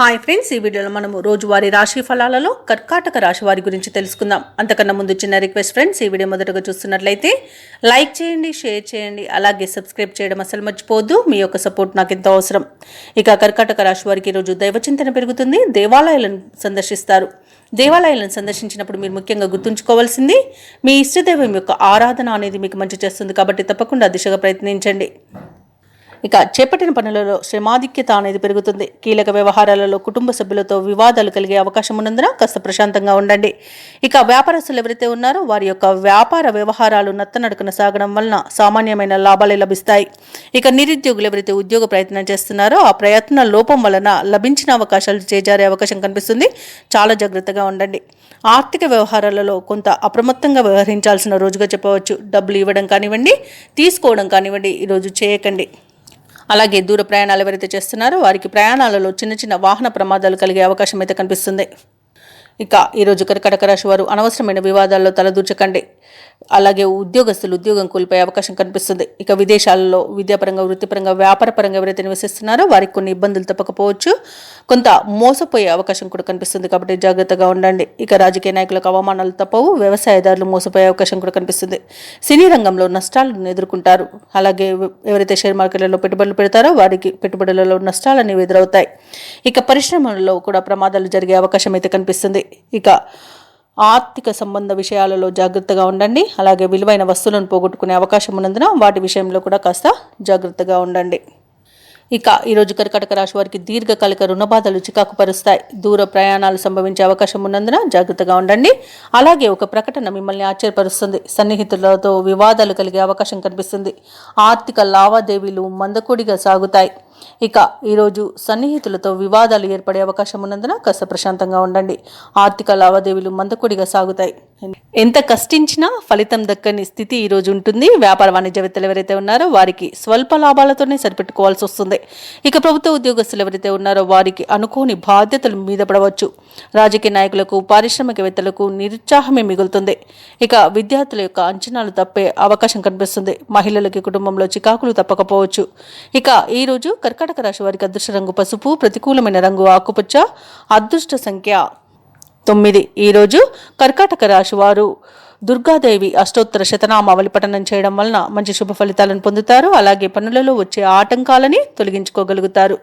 Hi friends ఈ వీడియోలో మనము రోజువారీ రాశి ఫలాలలో కర్కాటక రాశి వారి గురించి తెలుసుకుందాం. అంతకన్నా ముందు చిన్న రిక్వెస్ట్ ఫ్రెండ్స్ ఈ వీడియో మొదటగా చూస్తున్నట్లయితే లైక్ చేయండి షేర్ చేయండి అలాగే సబ్స్క్రైబ్ చేయడం అసలు మర్చిపోవద్దు. మీ యొక్క సపోర్ట్ నాకు ఎంతో అవసరం. ఇక కర్కాటక రాశి వారికి ఈరోజు దైవచింతన పెరుగుతుంది. దేవాలయాలను సందర్శిస్తారు. దేవాలయాలను సందర్శించినప్పుడు మీరు ముఖ్యంగా గుర్తుంచుకోవాల్సింది మీ ఇష్టదైవం యొక్క ఆరాధన అనేది మీకు మంచి చేస్తుంది కాబట్టి తప్పకుండా దిశగా ప్రయత్నించండి. ఇక చేపట్టిన పనులలో శ్రమాధిక్యత అనేది పెరుగుతుంది. కీలక వ్యవహారాలలో కుటుంబ సభ్యులతో వివాదాలు కలిగే అవకాశం ఉన్నందున కాస్త ప్రశాంతంగా ఉండండి. ఇక వ్యాపారస్తులు ఎవరైతే ఉన్నారో వారి యొక్క వ్యాపార వ్యవహారాలు నత్తనడుకున సాగడం వలన సామాన్యమైన లాభాలే లభిస్తాయి. ఇక నిరుద్యోగులు ఎవరైతే ఉద్యోగ ప్రయత్నం చేస్తున్నారో ఆ ప్రయత్న లోపం వలన లభించిన అవకాశాలు చేజారే అవకాశం కనిపిస్తుంది. చాలా జాగ్రత్తగా ఉండండి. ఆర్థిక వ్యవహారాలలో కొంత అప్రమత్తంగా వ్యవహరించాల్సిన రోజుగా చెప్పవచ్చు. డబ్బులు ఇవ్వడం కానివ్వండి తీసుకోవడం కానివ్వండి ఈరోజు చేయకండి. అలాగే దూర ప్రయాణాలు ఎవరైతే చేస్తున్నారో వారికి ప్రయాణాలలో చిన్న చిన్న వాహన ప్రమాదాలు కలిగే అవకాశం అయితే కనిపిస్తుంది. ఇక ఈరోజు కర్కటక రాశి వారు అనవసరమైన వివాదాల్లో తలదూర్చకండి. అలాగే ఉద్యోగస్తులు ఉద్యోగం కోల్పోయే అవకాశం కనిపిస్తుంది. ఇక విదేశాలలో విద్యాపరంగా వృత్తిపరంగా వ్యాపారపరంగా ఎవరైతే నివసిస్తున్నారో వారికి కొన్ని ఇబ్బందులు తప్పకపోవచ్చు. కొంత మోసపోయే అవకాశం కూడా కనిపిస్తుంది కాబట్టి జాగ్రత్తగా ఉండండి. ఇక రాజకీయ నాయకులకు అవమానాలు తప్పవు వ్యవసాయదారులు మోసపోయే అవకాశం కూడా కనిపిస్తుంది. సినీ రంగంలో నష్టాలను ఎదుర్కొంటారు. అలాగే ఎవరైతే షేర్ మార్కెట్లలో పెట్టుబడులు పెడతారో వారికి పెట్టుబడులలో నష్టాలు ఎదురవుతాయి. ఇక పరిశ్రమలలో కూడా ప్రమాదాలు జరిగే అవకాశం అయితే కనిపిస్తుంది. ఇక ఆర్థిక సంబంధ విషయాలలో జాగ్రత్తగా ఉండండి. అలాగే విలువైన వస్తువులను పోగొట్టుకునే అవకాశం ఉన్నందున వాటి విషయంలో కూడా కాస్త జాగ్రత్తగా ఉండండి. ఇక ఈరోజు కర్కటక రాశి వారికి దీర్ఘకాలిక రుణబాధలు చికాకు పరుస్తాయి దూర ప్రయాణాలు సంభవించే అవకాశం ఉన్నందున జాగ్రత్తగా ఉండండి. అలాగే ఒక ప్రకటన మిమ్మల్ని ఆశ్చర్యపరుస్తుంది. సన్నిహితులతో వివాదాలు కలిగే అవకాశం కనిపిస్తుంది. ఆర్థిక లావాదేవీలు మందకొడిగా సాగుతాయి. ఇక ఈరోజు సన్నిహితులతో వివాదాలు ఏర్పడే అవకాశం ఉన్నందున కాస్త ప్రశాంతంగా ఉండండి. ఆర్థిక లావాదేవీలు మందకొడిగా సాగుతాయి. ఎంత కష్టించినా ఫలితం దక్కని స్థితి ఈరోజు ఉంటుంది. వ్యాపార వాణిజ్యవేత్తలు ఎవరైతే ఉన్నారో వారికి స్వల్ప లాభాలతోనే సరిపెట్టుకోవాల్సి వస్తుంది. ఇక ప్రభుత్వ ఉద్యోగస్తులు ఎవరైతే ఉన్నారో వారికి అనుకోని బాధ్యతలు మీద పడవచ్చు. రాజకీయ నాయకులకు పారిశ్రామికవేత్తలకు నిరుత్సాహమే మిగులుతుంది. ఇక విద్యార్థుల యొక్క అంచనాలు తప్పే అవకాశం కనిపిస్తుంది. మహిళలకి కుటుంబంలో చికాకులు తప్పకపోవచ్చు. ఇక ఈరోజు కర్కాటక రాశి వారికి అదృష్ట రంగు పసుపు ప్రతికూలమైన రంగు ఆకుపచ్చ అదృష్ట సంఖ్య తొమ్మిది. ఈరోజు కర్కాటక రాశి వారు దుర్గాదేవి అష్టోత్తర శతనామావళి పఠనం చేయడం వలన మంచి శుభ ఫలితాలను పొందుతారు. అలాగే పనులలో వచ్చే ఆటంకాలని తొలగించుకోగలుగుతారు.